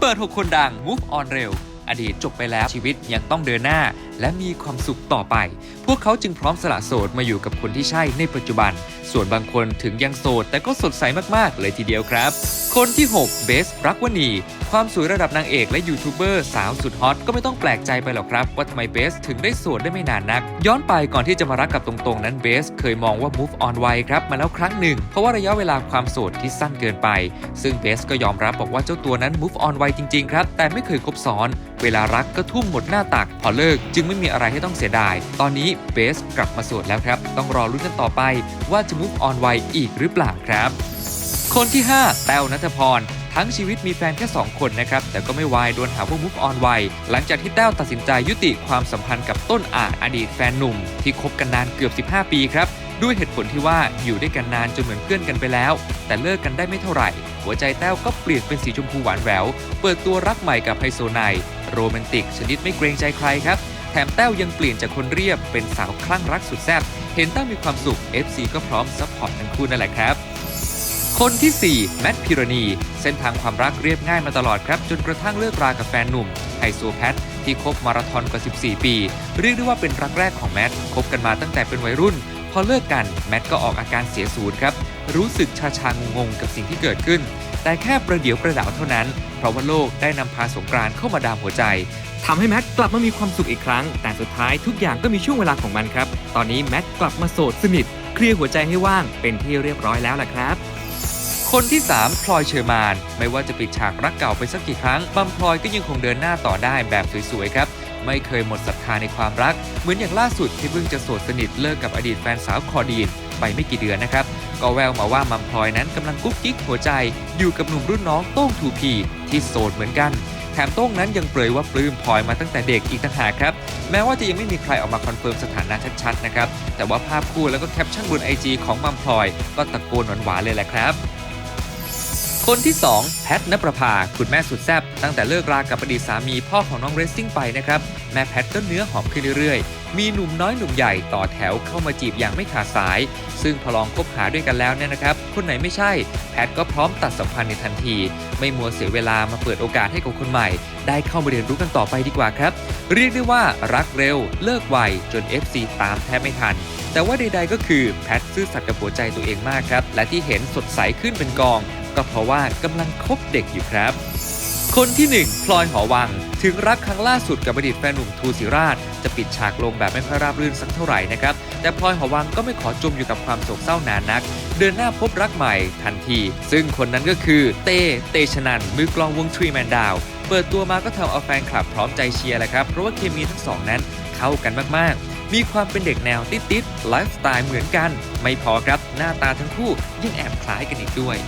เปิด 6 คนดัง Move on เร็ว อดีตจบไปแล้วชีวิตยังต้องเดินหน้า และมีความสุขต่อไป พวกเขาจึงพร้อมสละโสดมาอยู่กับคนที่ใช่ในปัจจุบัน ส่วนบางคนถึงยังโสด แต่ก็สดใสมากๆเลยทีเดียวครับ คนที่ 6 เบส รักวณี ความสวยระดับนางเอกและยูทูบเบอร์สาวสุดฮอตก็ไม่ต้องแปลกใจไปหรอกครับ ว่าทำไมเบสถึงได้โสดได้ไม่นานนัก ย้อนไปก่อนที่จะมารักกับตรงๆ นั้นเบสเคยมองว่า move on ไวครับมาแล้วครั้งหนึ่ง เพราะว่าระยะเวลาความโสดที่สั้นเกินไป ซึ่งเบสก็ยอมรับบอกว่าเจ้าตัวนั้น move on ไวจริงๆครับ แต่ไม่เคยคบซ้อน เวลารักก็ทุ่มหมดหน้าตัก พอเลิกจึงไม่มีอะไรให้ต้องเสียดาย ตอนนี้เบสกลับมาโสดแล้วครับ ต้องรอรุ้นกันต่อไป ว่าจะ move on ไวอีกหรือเปล่าครับ คนที่ 5 แต้วนัทพร ทั้งชีวิตมีแฟนแค่ 2 คนนะครับ แต่ก็ไม่วายโดนหาว่า move on ไวหลังจากที่แต้วตัดสินใจยุติความสัมพันธ์กับต้นอาจอดีตแฟนหนุ่ม ที่คบกันนานเกือบ 15 ปีครับ ด้วยเหตุผลที่ว่าอยู่ด้วยกันนานจนเหมือนเพื่อนกันไปแล้ว แต่เลิกกันได้ไม่เท่าไหร่ หัวใจแต้วก็เปลี่ยนเป็นสีชมพูหวานแหววเปิดตัวรักใหม่กับไฮโซไนโรแมนติก ชนิดไม่เกรงใจใครครับแถมแต้วยังเปลี่ยนจากคนเรียบเป็นสาวคลั่งรักสุดแซ่บเห็นแต้วมีความสุข FC ก็พร้อมซัพพอร์ตทั้งคู่นั่นแหละครับ คนที่ 4 แมทพิรณี เส้นทางความรักเรียบง่ายมาตลอดครับ จนกระทั่งเลิกรากับแฟนหนุ่มไฮโซแพทที่คบมาราธอนกว่า 14 ปี เรียกได้ว่าเป็นรักแรกของแมทคบกันมาตั้งแต่เป็นวัยรุ่น พอเลิกกันแมทก็ออกอาการเสียศูนย์ครับ รู้สึกชาชางงงกับสิ่งที่เกิดขึ้น แต่แค่ประเดี๋ยวประดาวเท่านั้น เพราะว่าโลกได้นำพาสงกรานเข้ามาดามหัวใจทำให้แมทกลับมามีความสุขอีกครั้ง แต่สุดท้ายทุกอย่างก็มีช่วงเวลาของมันครับ ตอนนี้แมทกลับมาโสดสนิท เคลียร์หัวใจให้ว่างเป็นที่เรียบร้อยแล้วล่ะครับ คนที่ 3 พลอยเชอร์มาน ไม่ว่าจะปิดฉากรักเก่าไปสักกี่ครั้งบัมพลอยก็ยังคงเดินหน้าต่อได้แบบสวยๆครับ ไม่เคยหมดศรัทธาในความรัก เหมือนอย่างล่าสุดที่เพิ่งจะโสดสนิทเลิกกับอดีตแฟนสาวคอดีนไปไม่กี่เดือนนะครับ ก็แววมาว่ามัมพลอยนั้นกำลังกุ๊กกิ๊กหัวใจอยู่กับหนุ่มรุ่นน้องโต้งทูพีที่โสดเหมือนกันแถมโต้งนั้นยังเปรยว่าปลื้มพลอยมาตั้งแต่เด็กอีกต่างหากครับ แม้ว่าจะยังไม่มีใครออกมาคอนเฟิร์มสถานะชัดๆนะครับ แต่ว่าภาพคู่แล้วก็แคปชั่นบนไอจีของมัมพลอย ก็ตะโกนหวานๆเลยแหละครับ คนที่ 2 แพทนประภา คุณแม่สุดแซ่บตั้งแต่เลิกรากับอดีตสามีพ่อของน้องเรซซิ่งไปนะครับ แม่แพทก็เนื้อหอมขึ้นเรื่อยๆ มีหนุ่มน้อยหนุ่มใหญ่ต่อแถวเข้ามาจีบอย่างไม่ขาดสาย ซึ่งพอลองคบหาด้วยกันแล้วเนี่ยนะครับ คนไหนไม่ใช่ แพทก็พร้อมตัดสัมพันธ์ในทันที ไม่มัวเสียเวลามาเปิดโอกาสให้กับคนใหม่ ได้เข้ามาเรียนรู้กันต่อไปดีกว่าครับ เรียกได้ว่ารักเร็ว เลิกไวจน FC ตามแทบไม่ทันแต่ว่าใดๆก็คือแพทซื่อสัตย์กับหัวใจตัวเองมากครับ และที่เห็นสดใสขึ้นเป็นกอง ก็เพราะว่ากำลังคบเด็กอยู่ครับ คนที่ 1 พลอยหอวัง ถึงรักครั้งล่าสุดกับอดีตแฟนหนุ่มทูศิราช จะปิดฉากลงแบบไม่ค่อยราบรื่นสักเท่าไหร่นะครับ แต่พลอยหอวังก็ไม่ขอจมอยู่กับความโศกเศร้านานนัก เดินหน้าพบรักใหม่ทันที ซึ่งคนนั้นก็คือเต้เตชะนันมือกลองวงทรีแมนดาวเปิดตัวมาก็ทำเอาแฟนคลับพร้อมใจเชียร์แหละครับเพราะว่าเคมีทั้งสองนั้นเข้ากันมากๆ มีความเป็นเด็กแนวติดๆไลฟ์สไตล์เหมือนกัน ไม่พอครับหน้าตาทั้งคู่ยังแอบคล้ายกันอีกด้วย